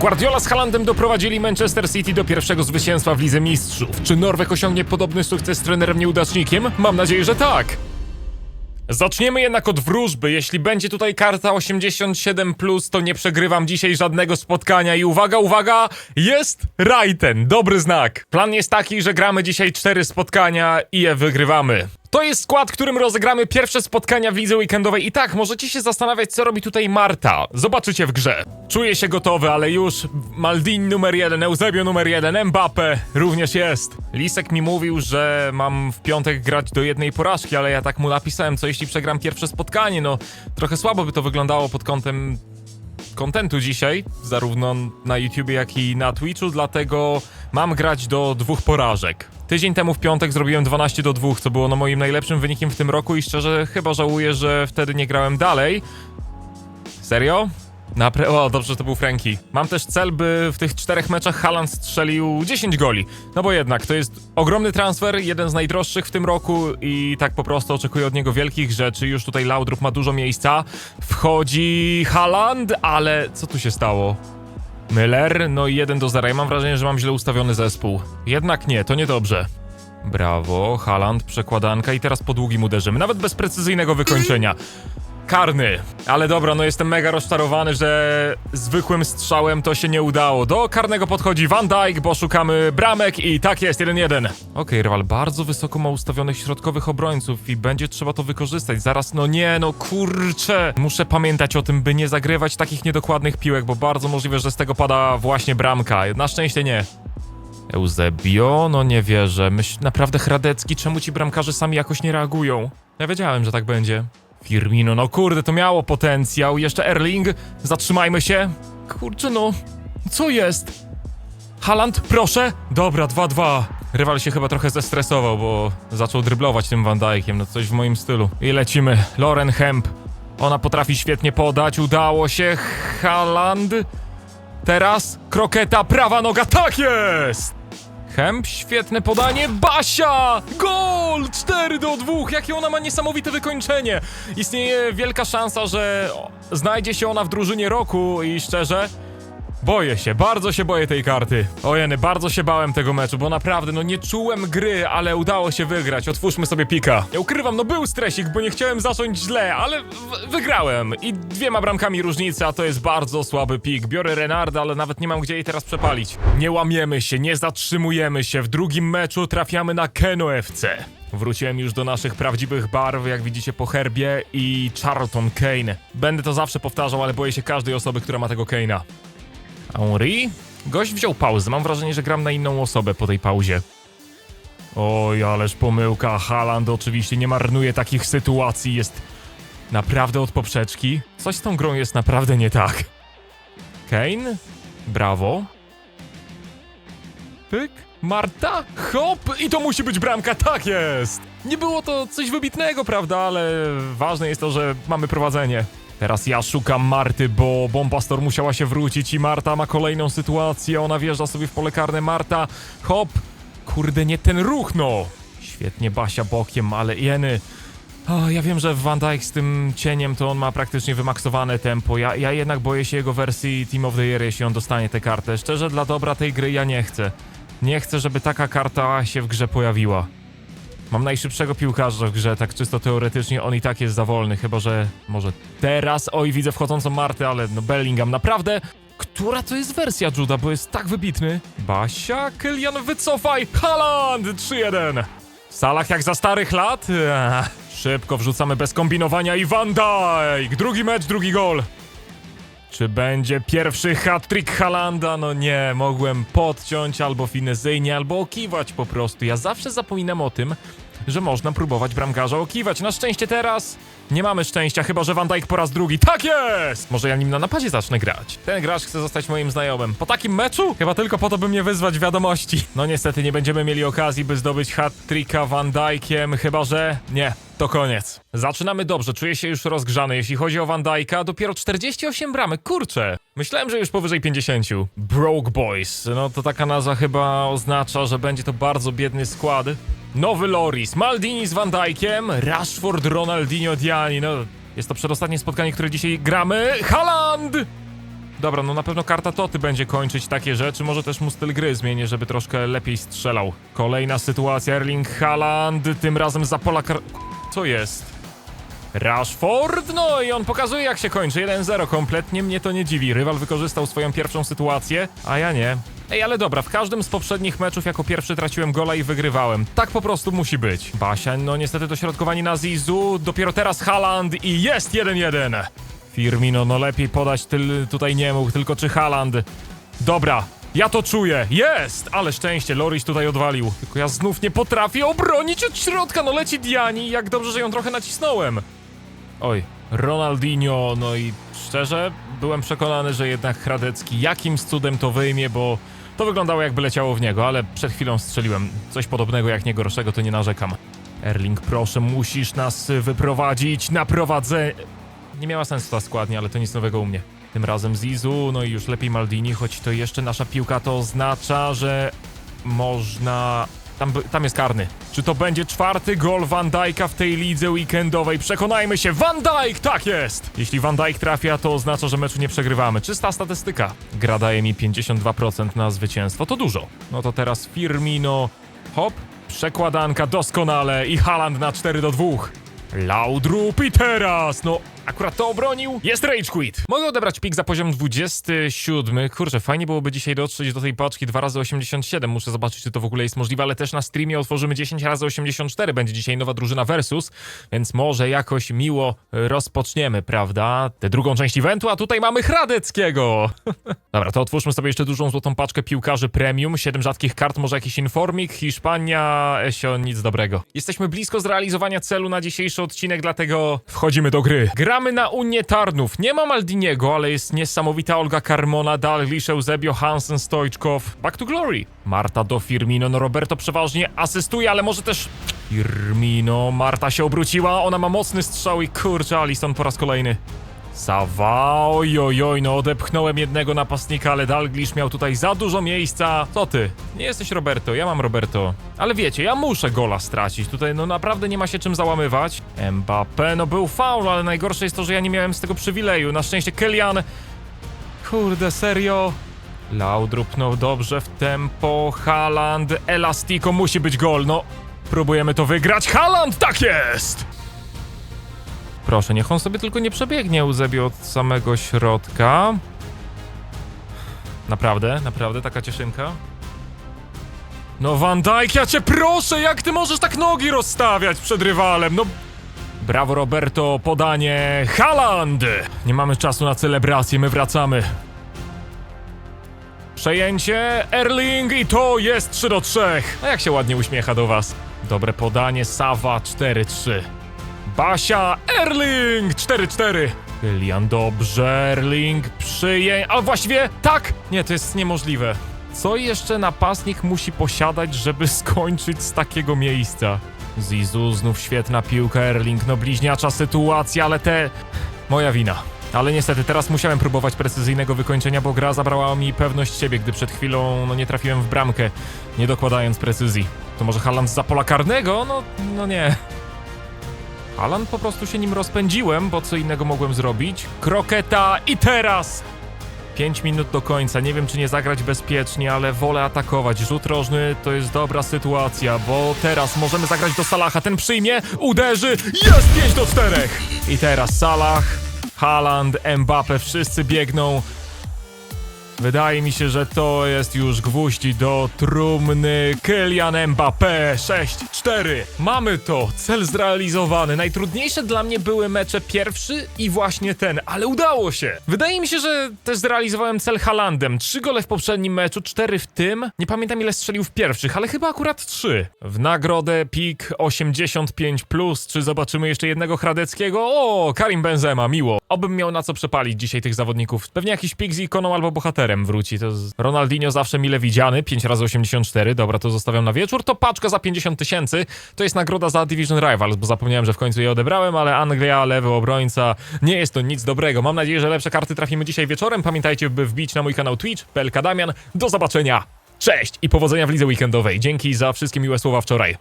Guardiola z Haalandem doprowadzili Manchester City do pierwszego zwycięstwa w Lidze Mistrzów. Czy Norweg osiągnie podobny sukces z trenerem nieudacznikiem? Mam nadzieję, że tak. Zaczniemy jednak od wróżby. Jeśli będzie tutaj karta 87, to nie przegrywam dzisiaj żadnego spotkania. I uwaga, uwaga, jest Raiten. Dobry znak. Plan jest taki, że gramy dzisiaj cztery spotkania i je wygrywamy. To jest skład, którym rozegramy pierwsze spotkania w lidze weekendowej. I tak, możecie się zastanawiać, co robi tutaj Marta. Zobaczycie w grze. Czuję się gotowy, ale już Maldini numer jeden, Eusebio numer jeden, Mbappe również jest. Lisek mi mówił, że mam w piątek grać do jednej porażki, ale ja tak mu napisałem, co jeśli przegram pierwsze spotkanie. No, trochę słabo by to wyglądało pod kątem kontentu dzisiaj, zarówno na YouTubie, jak i na Twitchu, dlatego mam grać do dwóch porażek. Tydzień temu w piątek zrobiłem 12 do 2, co było no moim najlepszym wynikiem w tym roku i szczerze chyba żałuję, że wtedy nie grałem dalej. Serio? Napre o, dobrze, że to był Franki. Mam też cel, by w tych czterech meczach Haaland strzelił 10 goli. No bo jednak, to jest ogromny transfer, jeden z najdroższych w tym roku i tak po prostu oczekuję od niego wielkich rzeczy. Już tutaj Laudrup ma dużo miejsca. Wchodzi Haaland, ale co tu się stało? Müller, no i 1 do 0. Ja mam wrażenie, że mam źle ustawiony zespół. Jednak nie, to niedobrze. Brawo, Haaland, przekładanka i teraz po długim uderzymy, nawet bez precyzyjnego wykończenia. Karny. Ale dobra, no jestem mega rozczarowany, że zwykłym strzałem to się nie udało. Do karnego podchodzi Van Dijk, bo szukamy bramek i tak jest, 1-1. Okej, rywal bardzo wysoko ma ustawionych środkowych obrońców i będzie trzeba to wykorzystać. Zaraz, no nie, no kurczę. Muszę pamiętać o tym, by nie zagrywać takich niedokładnych piłek, bo bardzo możliwe, że z tego pada właśnie bramka. Na szczęście nie. Eusebio, no nie wierzę. Myśl, naprawdę Hradecki, czemu ci bramkarze sami jakoś nie reagują? Ja wiedziałem, że tak będzie. Firmino, no kurde, to miało potencjał. Jeszcze Erling, zatrzymajmy się. Kurczę, no, co jest? Haland, proszę. Dobra, 2-2. Rywal się chyba trochę zestresował, bo zaczął dryblować tym Van Dijkiem, no coś w moim stylu. I lecimy. Loren Hemp. Ona potrafi świetnie podać, udało się. Haland. Teraz kroketa, prawa noga, tak jest! Hemp, świetne podanie, Basia! Gol! 4 do 2, jakie ona ma niesamowite wykończenie! Istnieje wielka szansa, że znajdzie się ona w drużynie roku i szczerze, boję się, bardzo się boję tej karty. Ojeny, bardzo się bałem tego meczu, bo naprawdę, no nie czułem gry, ale udało się wygrać. Otwórzmy sobie pika. Ja ukrywam, no był stresik, bo nie chciałem zacząć źle, ale wygrałem. I dwiema bramkami różnicy, a to jest bardzo słaby pik. Biorę Renarda, ale nawet nie mam gdzie jej teraz przepalić. Nie łamiemy się, nie zatrzymujemy się. W drugim meczu trafiamy na Keno FC. Wróciłem już do naszych prawdziwych barw, jak widzicie po herbie i Charlton Kane. Będę to zawsze powtarzał, ale boję się każdej osoby, która ma tego Kane'a. Henri? Gość wziął pauzę. Mam wrażenie, że gram na inną osobę po tej pauzie. Oj, ależ pomyłka. Haaland oczywiście nie marnuje takich sytuacji. Jest naprawdę od poprzeczki. Coś z tą grą jest naprawdę nie tak. Kane? Brawo. Pyk. Marta? Hop! I to musi być bramka, tak jest! Nie było to coś wybitnego, prawda, ale ważne jest to, że mamy prowadzenie. Teraz ja szukam Marty, bo Bombastor musiała się wrócić i Marta ma kolejną sytuację. Ona wjeżdża sobie w pole karne. Marta, hop! Kurde, nie ten ruch, no! Świetnie Basia bokiem, ale jeny... O, ja wiem, że Van Dijk z tym cieniem to on ma praktycznie wymaksowane tempo. Ja, ja jednak boję się jego wersji Team of the Year, jeśli on dostanie tę kartę. Szczerze, dla dobra tej gry ja nie chcę. Nie chcę, żeby taka karta się w grze pojawiła. Mam najszybszego piłkarza w grze, tak czysto teoretycznie on i tak jest za wolny, chyba że może teraz. Oj, widzę wchodzącą Martę, ale no Bellingham naprawdę. Która to jest wersja Juda, bo jest tak wybitny? Basia, Kylian, wycofaj! Haaland! 3-1. Salah jak za starych lat? Ech, szybko wrzucamy bez kombinowania i Van Dijk! Drugi mecz, drugi gol. Czy będzie pierwszy hat-trick Halanda? No nie, mogłem podciąć albo finezyjnie, albo okiwać po prostu. Ja zawsze zapominam o tym, że można próbować bramkarza okiwać. Na szczęście teraz nie mamy szczęścia, chyba że Van Dijk po raz drugi. Tak jest! Może ja nim na napadzie zacznę grać. Ten gracz chce zostać moim znajomym. Po takim meczu? Chyba tylko po to, by mnie wyzwać wiadomości. No niestety nie będziemy mieli okazji, by zdobyć hat-tricka Van Dijkiem, chyba że... Nie, to koniec. Zaczynamy dobrze, czuję się już rozgrzany. Jeśli chodzi o Van Dijka, dopiero 48 bramek, kurczę. Myślałem, że już powyżej 50. Broke Boys. No to taka nazwa chyba oznacza, że będzie to bardzo biedny skład. Nowy Loris, Maldini z Van Dijkiem, Rashford, Ronaldinho, Diani. No, jest to przedostatnie spotkanie, które dzisiaj gramy. Haaland! Dobra, no na pewno karta Toty będzie kończyć takie rzeczy, może też mu styl gry zmienię, żeby troszkę lepiej strzelał. Kolejna sytuacja, Erling Haaland, tym razem za pola kar... Co jest? Rashford, no i on pokazuje jak się kończy, 1-0, kompletnie mnie to nie dziwi. Rywal wykorzystał swoją pierwszą sytuację, a ja nie. Ej, ale dobra, w każdym z poprzednich meczów jako pierwszy traciłem gola i wygrywałem. Tak po prostu musi być. Basia, no niestety dośrodkowanie na Zizu, dopiero teraz Haaland i jest 1-1. Firmino, no lepiej podać tutaj nie mógł, tylko czy Haaland. Dobra, ja to czuję, jest! Ale szczęście, Loris tutaj odwalił. Tylko ja znów nie potrafię obronić od środka, no leci Diani, jak dobrze, że ją trochę nacisnąłem. Oj, Ronaldinho, no i szczerze, byłem przekonany, że jednak Hradecki jakimś cudem to wyjmie, bo to wyglądało jakby leciało w niego, ale przed chwilą strzeliłem coś podobnego jak nie gorszego, to nie narzekam. Erling, proszę, musisz nas wyprowadzić na prowadzenie. Nie miała sensu ta składnia, ale to nic nowego u mnie. Tym razem Zizu, no i już lepiej Maldini, choć to jeszcze nasza piłka, to oznacza, że można... Tam, tam jest karny. Czy to będzie czwarty gol Van Dijk'a w tej lidze weekendowej? Przekonajmy się, Van Dijk! Tak jest! Jeśli Van Dijk trafia, to oznacza, że meczu nie przegrywamy. Czysta statystyka. Gra daje mi 52% na zwycięstwo, to dużo. No to teraz Firmino, hop, przekładanka doskonale i Haaland na 4 do 2. Laudrup i teraz, no akurat to obronił. Jest Rage Quit. Mogę odebrać pik za poziom 27. Kurczę, fajnie byłoby dzisiaj dotrzeć do tej paczki 2 razy 87 Muszę zobaczyć, czy to w ogóle jest możliwe, ale też na streamie otworzymy 10 razy 84 Będzie dzisiaj nowa drużyna Versus, więc może jakoś miło rozpoczniemy, prawda? Tę drugą część eventu, a tutaj mamy Hradeckiego. Dobra, to otwórzmy sobie jeszcze dużą złotą paczkę piłkarzy premium. 7 rzadkich kart, może jakiś informik. Hiszpania, Esio, nic dobrego. Jesteśmy blisko zrealizowania celu na dzisiejszy odcinek, dlatego wchodzimy do gry. Gramy na Unię Tarnów. Nie ma Maldiniego, ale jest niesamowita Olga Carmona, Dalglish, Eusebio, Hansen, Stojczkow. Back to glory. Marta do Firmino, no Roberto przeważnie asystuje, ale może też... Firmino, Marta się obróciła, ona ma mocny strzał i kurczę, Alisson po raz kolejny. Sawa, oj, oj, no odepchnąłem jednego napastnika, ale Dalglish miał tutaj za dużo miejsca. Co ty? Nie jesteś Roberto, ja mam Roberto. Ale wiecie, ja muszę gola stracić. Tutaj no naprawdę nie ma się czym załamywać. Mbappé, no był faul, ale najgorsze jest to, że ja nie miałem z tego przywileju. Na szczęście Kelian... Kurde, serio? Laudrup, no dobrze w tempo. Haaland, Elastico, musi być gol, no. Próbujemy to wygrać. Haaland, tak jest! Proszę, niech on sobie tylko nie przebiegnie Eusebio od samego środka. Naprawdę, naprawdę, taka cieszynka. No Van Dijk, ja cię proszę, jak ty możesz tak nogi rozstawiać przed rywalem? No... Brawo Roberto, podanie Haaland! Nie mamy czasu na celebrację, my wracamy. Przejęcie, Erling i to jest 3 do 3. A jak się ładnie uśmiecha do was. Dobre podanie, Sawa 4-3. Basia, Erling 4-4. Kylian dobrze, Erling przyję... A właściwie tak! Nie, to jest niemożliwe. Co jeszcze napastnik musi posiadać, żeby skończyć z takiego miejsca? Zizu, znów świetna piłka, Erling, no bliźniacza sytuacja, ale te... Moja wina. Ale niestety teraz musiałem próbować precyzyjnego wykończenia, bo gra zabrała mi pewność siebie, gdy przed chwilą no, nie trafiłem w bramkę, nie dokładając precyzji. To może Haaland za pola karnego? No, no nie. Alan po prostu się nim rozpędziłem, bo co innego mogłem zrobić. Kroketa i teraz! 5 minut do końca. Nie wiem, czy nie zagrać bezpiecznie, ale wolę atakować. Rzut rożny to jest dobra sytuacja, bo teraz możemy zagrać do Salaha. Ten przyjmie, uderzy. Jest 5 do 4! I teraz Salah, Haaland, Mbappe, wszyscy biegną. Wydaje mi się, że to jest już gwóźdź do trumny. Kylian Mbappé 6-4. Mamy to. Cel zrealizowany. Najtrudniejsze dla mnie były mecze pierwszy i właśnie ten, ale udało się. Wydaje mi się, że też zrealizowałem cel Halandem. Trzy gole w poprzednim meczu, cztery w tym. Nie pamiętam ile strzelił w pierwszych, ale chyba akurat trzy. W nagrodę pik 85+. Plus. Czy zobaczymy jeszcze jednego Hradeckiego? O, Karim Benzema, miło. Obym miał na co przepalić dzisiaj tych zawodników. Pewnie jakiś pik z ikoną albo bohaterem wróci. To z... Ronaldinho zawsze mile widziany, 5 razy 84 dobra, to zostawiam na wieczór. To paczka za 50 tysięcy, to jest nagroda za Division Rivals, bo zapomniałem, że w końcu je odebrałem, ale Anglia, lewy obrońca, nie jest to nic dobrego. Mam nadzieję, że lepsze karty trafimy dzisiaj wieczorem. Pamiętajcie, by wbić na mój kanał Twitch, PLK Damian. Do zobaczenia, cześć i powodzenia w lidze weekendowej. Dzięki za wszystkie miłe słowa wczoraj.